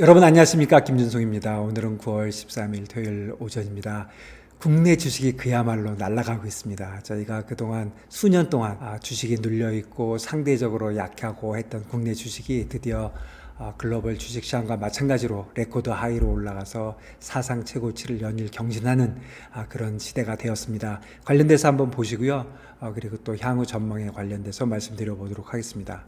여러분 안녕하십니까 김준송입니다. 오늘은 9월 13일 토요일 오전입니다. 국내 주식이 그야말로 날아가고 있습니다. 저희가 그동안 수년 동안 아, 주식이 눌려 있고 상대적으로 약하고 했던 국내 주식이 드디어 아, 글로벌 주식 시장과 마찬가지로 레코드 하이로 올라가서 사상 최고치를 연일 경신하는 아, 그런 시대가 되었습니다. 관련돼서 한번 보시고요. 어, 그리고 또 향후 전망에 관련돼서 말씀드려 보도록 하겠습니다.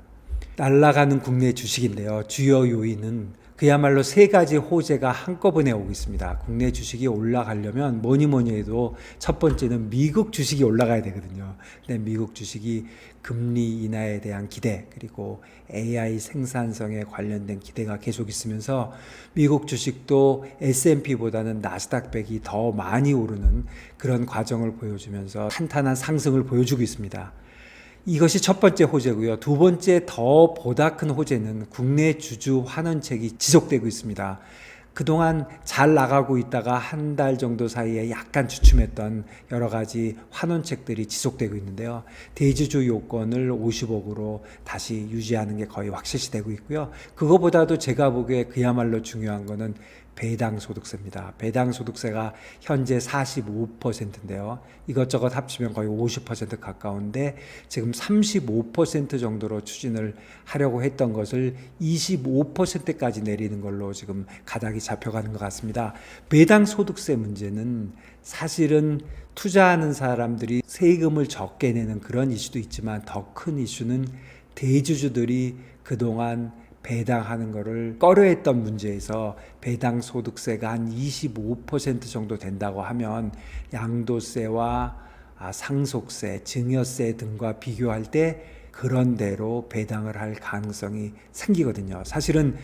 날아가는 국내 주식인데요. 주요 요인은 그야말로 세 가지 호재가 한꺼번에 오고 있습니다. 국내 주식이 올라가려면 뭐니 뭐니 해도 첫 번째는 미국 주식이 올라가야 되거든요. 근데 미국 주식이 금리 인하에 대한 기대 그리고 AI 생산성에 관련된 기대가 계속 있으면서 미국 주식도 S&P보다는 나스닥 100이 더 많이 오르는 그런 과정을 보여주면서 탄탄한 상승을 보여주고 있습니다. 이것이 첫 번째 호재고요. 두 번째 더 보다 큰 호재는 국내 주주 환원책이 지속되고 있습니다. 그동안 잘 나가고 있다가 한 달 정도 사이에 약간 주춤했던 여러 가지 환원책들이 지속되고 있는데요. 대주주 요건을 50억으로 다시 유지하는 게 거의 확실시 되고 있고요. 그거보다도 제가 보기에 그야말로 중요한 거는 배당 소득세입니다. 배당 소득세가 현재 45%인데요. 이것저것 합치면 거의 50% 가까운데 지금 35% 정도로 추진을 하려고 했던 것을 25%까지 내리는 걸로 지금 가닥이 잡혀가는 것 같습니다. 배당 소득세 문제는 사실은 투자하는 사람들이 세금을 적게 내는 그런 이슈도 있지만 더 큰 이슈는 대주주들이 그동안 배당하는 것을 꺼려했던 문제에서 배당 소득세가 한 25% 정도 된다고 하면 양도세와 아, 상속세, 증여세 등과 비교할 때 그런 대로 배당을 할 가능성이 생기거든요. 사실은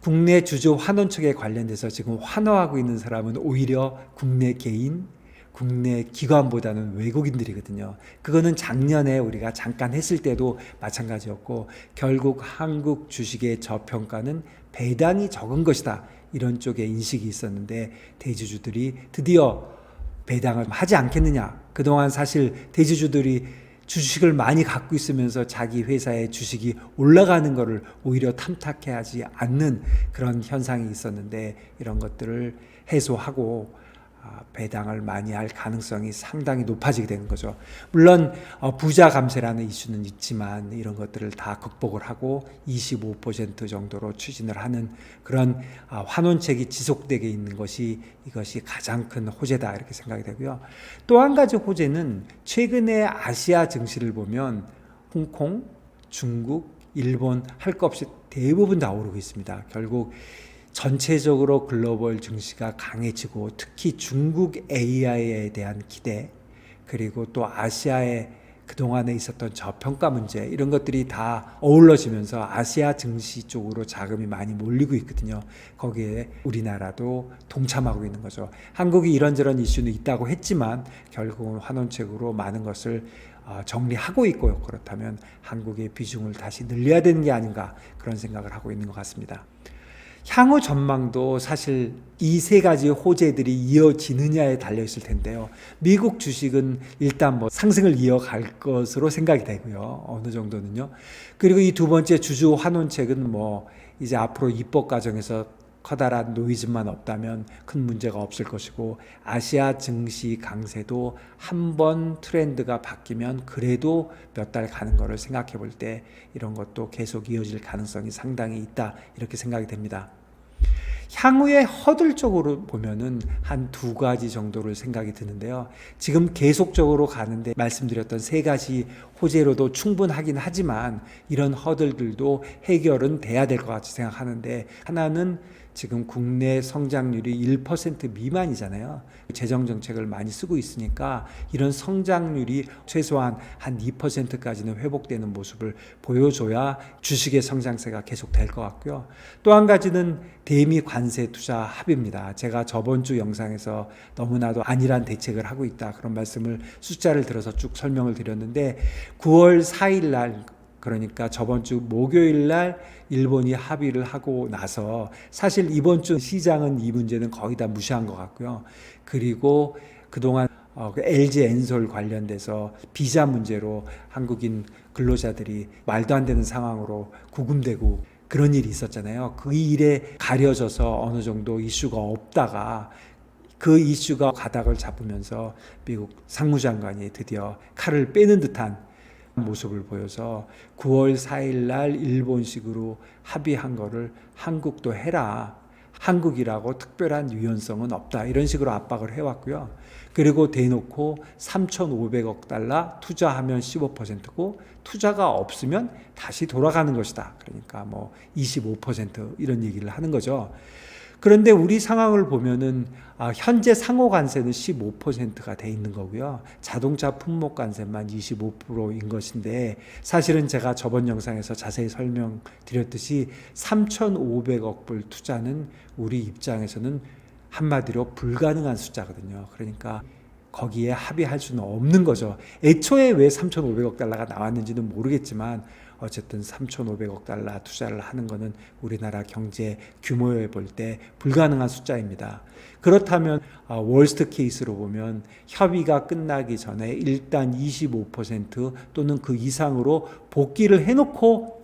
국내 주주 환원 측에 관련돼서 지금 환호하고 있는 사람은 오히려 국내 개인 국내 기관보다는 외국인들이거든요. 그거는 작년에 우리가 잠깐 했을 때도 마찬가지였고 결국 한국 주식의 저평가는 배당이 적은 것이다. 이런 쪽에 인식이 있었는데 대주주들이 드디어 배당을 하지 않겠느냐. 그동안 사실 대주주들이 주식을 많이 갖고 있으면서 자기 회사의 주식이 올라가는 것을 오히려 탐탁해 하지 않는 그런 현상이 있었는데 이런 것들을 해소하고 아, 배당을 많이 할 가능성이 상당히 높아지게 되는 거죠. 물론 어, 부자 감세라는 이슈는 있지만 이런 것들을 다 극복을 하고 25% 정도로 추진을 하는 그런 아, 환원책이 지속되게 있는 것이 이것이 가장 큰 호재다 이렇게 생각이 되고요. 또 한 가지 호재는 최근에 아시아 증시를 보면 홍콩, 중국, 일본 할 것 없이 대부분 다 오르고 있습니다. 결국 전체적으로 글로벌 증시가 강해지고 특히 중국 AI에 대한 기대 그리고 또 아시아의 그동안에 있었던 저평가 문제 이런 것들이 다 어우러지면서 아시아 증시 쪽으로 자금이 많이 몰리고 있거든요. 거기에 우리나라도 동참하고 있는 거죠. 한국이 이런저런 이슈는 있다고 했지만 결국은 환원책으로 많은 것을 어, 정리하고 있고요. 그렇다면 한국의 비중을 다시 늘려야 되는 게 아닌가 그런 생각을 하고 있는 것 같습니다. 향후 전망도 사실 이 세 가지 호재들이 이어지느냐에 달려 있을 텐데요. 미국 주식은 일단 뭐 상승을 이어갈 것으로 생각이 되고요. 어느 정도는요. 그리고 이 두 번째 주주 환원책은 뭐 이제 앞으로 입법 과정에서 커다란 노이즈만 없다면 큰 문제가 없을 것이고 아시아 증시 강세도 한 번 트렌드가 바뀌면 그래도 몇 달 가는 거를 생각해 볼 때 이런 것도 계속 이어질 가능성이 상당히 있다 이렇게 생각이 됩니다. 향후에 허들적으로 보면은 한 두 가지 정도를 생각이 드는데요. 지금 계속적으로 가는데 말씀드렸던 세 가지 호재로도 충분하긴 하지만 이런 허들들도 해결은 돼야 될 것 같이 생각하는데 하나는 지금 국내 성장률이 1% 미만이잖아요. 재정 정책을 많이 쓰고 있으니까 이런 성장률이 최소한 한 2%까지는 회복되는 모습을 보여줘야 주식의 성장세가 계속 될 것 같고요. 또 한 가지는 대미 관세 투자 합의입니다. 제가 저번 주 영상에서 너무나도 안일한 대책을 하고 있다 그런 말씀을 숫자를 들어서 쭉 설명을 드렸는데 9월 4일 날 그러니까 저번 주 목요일 날 일본이 합의를 하고 나서 사실 이번 주 시장은 이 문제는 거의 다 무시한 것 같고요. 그리고 그동안 어, 그 LG 엔솔 관련돼서 비자 문제로 한국인 근로자들이 말도 안 되는 상황으로 구금되고 그런 일이 있었잖아요. 그 일에 가려져서 어느 정도 이슈가 없다가 그 이슈가 가닥을 잡으면서 미국 상무장관이 드디어 칼을 빼는 듯한 모습을 보여서 9월 4일 날 일본식으로 합의한 거를 한국도 해라. 한국이라고 특별한 유연성은 없다. 이런 식으로 압박을 해왔고요. 그리고 대놓고 3,500억 달러 투자하면 15%고 투자가 없으면 다시 돌아가는 것이다. 그러니까 뭐 25% 이런 얘기를 하는 거죠. 그런데 우리 상황을 보면은 아, 현재 상호 관세는 15%가 돼 있는 거고요. 자동차 품목 관세만 25%인 것인데 사실은 제가 저번 영상에서 자세히 설명드렸듯이 3,500억 불 투자는 우리 입장에서는 한마디로 불가능한 숫자거든요. 그러니까 거기에 합의할 수는 없는 거죠. 애초에 왜 3,500억 달러가 나왔는지는 모르겠지만 어쨌든 3,500억 달러 투자를 하는 것은 우리나라 경제 규모에 볼 때 불가능한 숫자입니다. 그렇다면 아, 월스트 케이스로 보면 협의가 끝나기 전에 일단 25% 또는 그 이상으로 복귀를 해놓고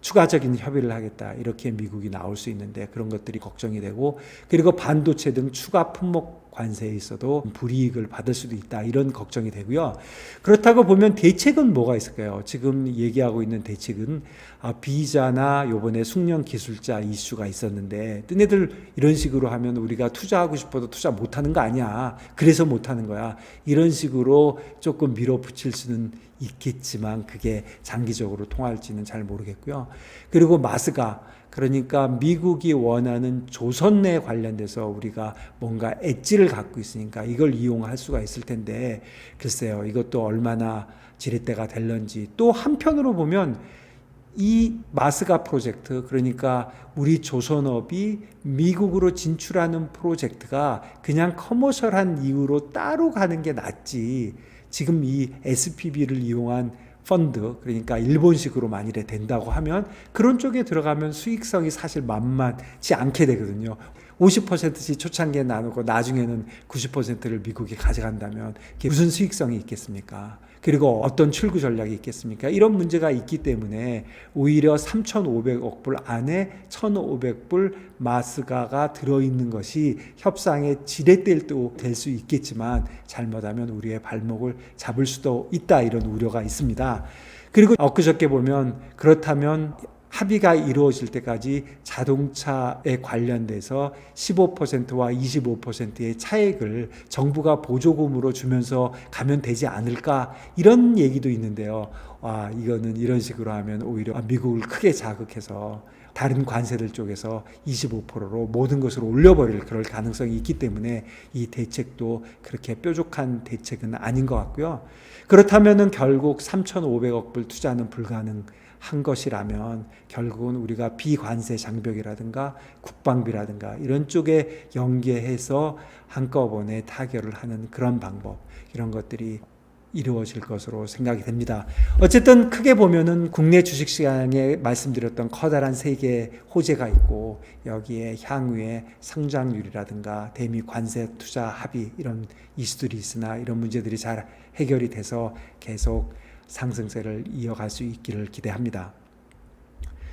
추가적인 협의를 하겠다 이렇게 미국이 나올 수 있는데 그런 것들이 걱정이 되고 그리고 반도체 등 추가 품목 관세에 있어도 불이익을 받을 수도 있다 이런 걱정이 되고요. 그렇다고 보면 대책은 뭐가 있을까요? 지금 얘기하고 있는 대책은 아, 비자나 요번에 숙련 기술자 이슈가 있었는데 너네들 이런 식으로 하면 우리가 투자하고 싶어도 투자 못하는 거 아니야. 그래서 못하는 거야. 이런 식으로 조금 밀어붙일 수는 있겠지만 그게 장기적으로 통할지는 잘 모르겠고요. 그리고 마스가 그러니까 미국이 원하는 조선내 관련돼서 우리가 뭔가 엣지를 갖고 있으니까 이걸 이용할 수가 있을 텐데 글쎄요 이것도 얼마나 지렛대가 될런지. 또 한편으로 보면 이 마스가 프로젝트 그러니까 우리 조선업이 미국으로 진출하는 프로젝트가 그냥 커머셜한 이유로 따로 가는 게 낫지. 지금 이 SPB를 이용한 펀드 그러니까 일본식으로 만일에 된다고 하면 그런 쪽에 들어가면 수익성이 사실 만만치 않게 되거든요. 50%씩 초창기에 나누고 나중에는 90%를 미국이 가져간다면 무슨 수익성이 있겠습니까? 그리고 어떤 출구 전략이 있겠습니까? 이런 문제가 있기 때문에 오히려 3,500억 불 안에 1,500불 마스가가 들어있는 것이 협상의 지렛대도 될 수 있겠지만 잘못하면 우리의 발목을 잡을 수도 있다 이런 우려가 있습니다. 그리고 엊그저께 보면 그렇다면 합의가 이루어질 때까지 자동차에 관련돼서 15%와 25%의 차액을 정부가 보조금으로 주면서 가면 되지 않을까 이런 얘기도 있는데요. 와, 이거는 이런 식으로 하면 오히려 미국을 크게 자극해서 다른 관세들 쪽에서 25%로 모든 것을 올려버릴 그럴 가능성이 있기 때문에 이 대책도 그렇게 뾰족한 대책은 아닌 것 같고요. 그렇다면은 결국 3,500억 불 투자는 불가능. 한 것이라면 결국은 우리가 비관세 장벽이라든가 국방비라든가 이런 쪽에 연계해서 한꺼번에 타결을 하는 그런 방법 이런 것들이 이루어질 것으로 생각이 됩니다. 어쨌든 크게 보면은 국내 주식 시장에 말씀드렸던 커다란 세계 호재가 있고 여기에 향후에 성장률이라든가 대미 관세 투자 합의 이런 이슈들이 있으나 이런 문제들이 잘 해결이 돼서 계속 상승세를 이어갈 수 있기를 기대합니다.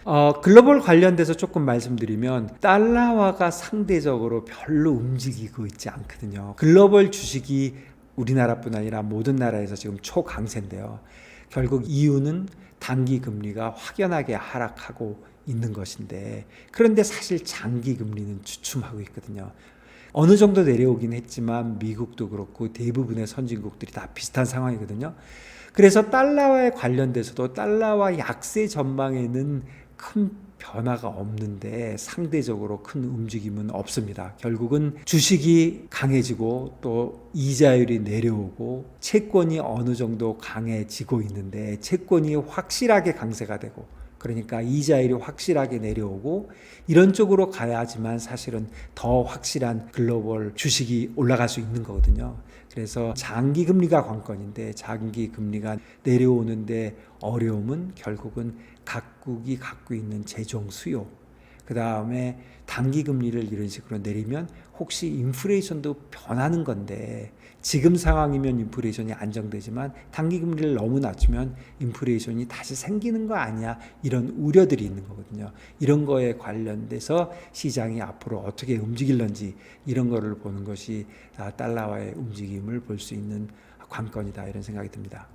어, 글로벌 관련돼서 조금 말씀드리면 달러화가 상대적으로 별로 움직이고 있지 않거든요. 글로벌 주식이 우리나라뿐 아니라 모든 나라에서 지금 초강세인데요. 결국 이유는 단기 금리가 확연하게 하락하고 있는 것인데 그런데 사실 장기 금리는 주춤하고 있거든요. 어느 정도 내려오긴 했지만 미국도 그렇고 대부분의 선진국들이 다 비슷한 상황이거든요. 그래서 달러와에 관련돼서도 달러와 약세 전망에는 큰 변화가 없는데 상대적으로 큰 움직임은 없습니다. 결국은 주식이 강해지고 또 이자율이 내려오고 채권이 어느 정도 강해지고 있는데 채권이 확실하게 강세가 되고 그러니까 이자율이 확실하게 내려오고 이런 쪽으로 가야지만 사실은 더 확실한 글로벌 주식이 올라갈 수 있는 거거든요. 그래서 장기 금리가 관건인데 장기 금리가 내려오는데 어려움은 결국은 각국이 갖고 있는 재정 수요. 그 다음에 단기 금리를 이런 식으로 내리면 혹시 인플레이션도 변하는 건데 지금 상황이면 인플레이션이 안정되지만 단기 금리를 너무 낮추면 인플레이션이 다시 생기는 거 아니야 이런 우려들이 있는 거거든요. 이런 거에 관련돼서 시장이 앞으로 어떻게 움직일런지 이런 거를 보는 것이 아, 달러와의 움직임을 볼 수 있는 관건이다 이런 생각이 듭니다.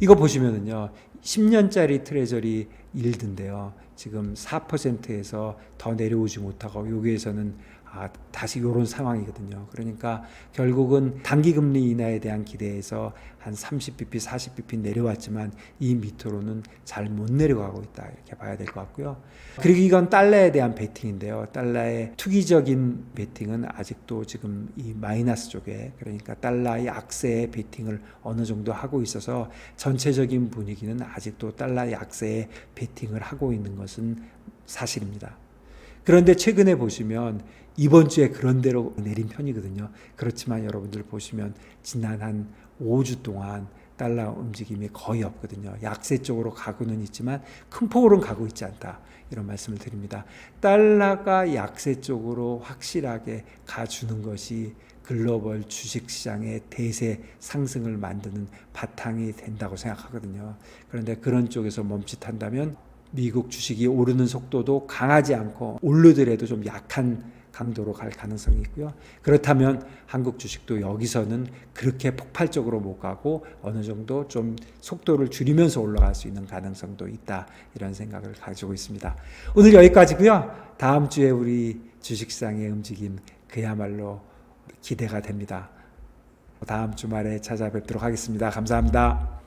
이거 보시면은요. 10년짜리 트레저리 일드인데요. 지금 4%에서 더 내려오지 못하고 여기에서는 아, 다시 이런 상황이거든요. 그러니까 결국은 단기 금리 인하에 대한 기대에서 한 30bp, 40bp 내려왔지만 이 밑으로는 잘 못 내려가고 있다 이렇게 봐야 될 것 같고요. 그리고 이건 달러에 대한 베팅인데요. 달러의 투기적인 베팅은 아직도 지금 이 마이너스 쪽에 그러니까 달러의 악세의 베팅을 어느 정도 하고 있어서 전체적인 분위기는 아직도 달러 약세에 베 팅을 하고 있는 것은 사실입니다. 그런데 최근에 보시면 이번 주에 그런 대로 내린 편이거든요. 그렇지만 여러분들 보시면 지난 한 5주 동안 달러 움직임이 거의 없거든요. 약세 쪽으로 가고는 있지만 큰 폭으로는 가고 있지 않다. 이런 말씀을 드립니다. 달러가 약세 쪽으로 확실하게 가주는 것이 글로벌 주식 시장의 대세 상승을 만드는 바탕이 된다고 생각하거든요. 그런데 그런 쪽에서 멈칫한다면 미국 주식이 오르는 속도도 강하지 않고 오르더라도 좀 약한 강도로 갈 가능성이 있고요. 그렇다면 한국 주식도 여기서는 그렇게 폭발적으로 못 가고 어느 정도 좀 속도를 줄이면서 올라갈 수 있는 가능성도 있다. 이런 생각을 가지고 있습니다. 오늘 여기까지고요. 다음 주에 우리 주식시장의 움직임 그야말로 기대가 됩니다. 다음 주말에 찾아뵙도록 하겠습니다. 감사합니다.